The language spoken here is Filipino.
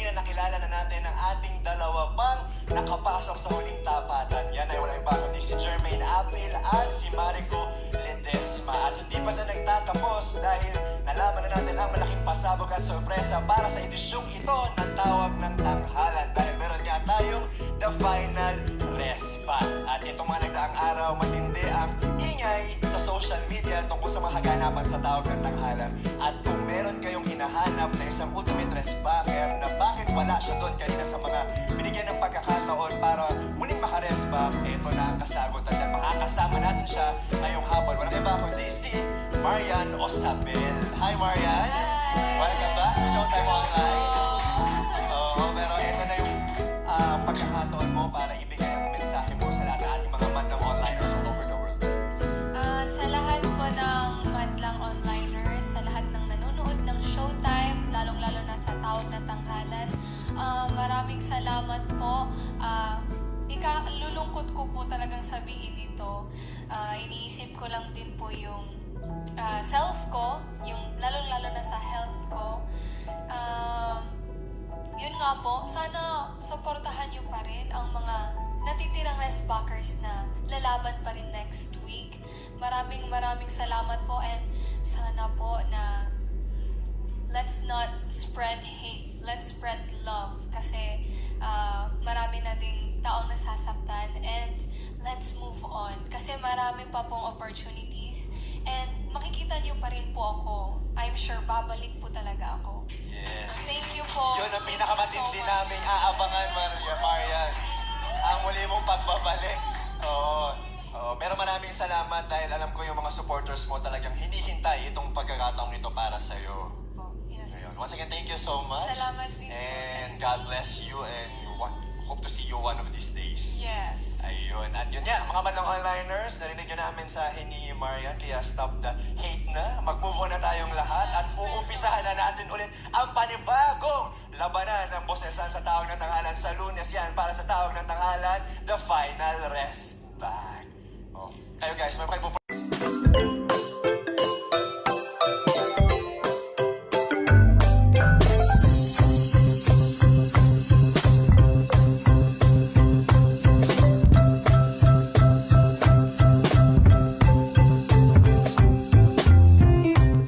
kanina nakilala na natin ang ating dalawa pang nakapasok sa huling tapatan. Yan ay walang iba kundi si Jermaine Apil at si Marico Ledesma. At hindi pa siya nagtatapos dahil nalaman na natin ang malaking pasabog at sorpresa para sa edisyong ito ng tawag ng tanghalan. Dahil meron nga tayong the final respa. At itong mga nagdaang araw, matindi ang ingay sa social media tungkol sa mga kaganapan sa tawag ng tanghalan. At kung meron hinahanap na isang ultimate resbacker na bakit wala siya doon kanina sa mga binigyan ng pagkakataon para muling makaresback, ito na ang kasagutan dyan. Makakasama natin siya ngayong hapon. Wala iba kundi si Marian Osabel. Hi Marian! Hi! Iniisip ko lang din po yung ah, self ko, yung lalong-lalo na sa health ko. Ah, yun nga po, sana supportahan niyo pa rin ang mga natitirang restbackers na lalaban pa rin next week. Maraming maraming salamat po and sana po na let's not spread hate, let's spread love kasi ah, marami na ding taong nasasaktan and let's marami pa pong opportunities and makikita niyo pa rin po ako. I'm sure babalik po talaga ako. Yes. So, thank you po. Yun ang Thank you pinakamatindi so much. naming aabangan, Maria Marian. Ang muli mong pagbabalik. Oo. Oo. Pero maraming salamat dahil alam ko yung mga supporters mo talagang hinihintay itong pagkakataong ito para sa'yo. po. Yes. Ayun. Once again, thank you so much. Salamat din po And God bless you and wa- hope to see you one of these days. Yes. Ayun. At yun nga, mga bandang onliners, narinig nyo namin sa ni Marian, kaya stop the hate na. Mag-move on na tayong lahat at uumpisahan na natin ulit ang panibagong labanan ng bosesan sa Tawag ng Tanghalan sa lunes yan para sa Tawag ng Tanghalan, the final rest back. Oh. Kayo guys, may pakipupro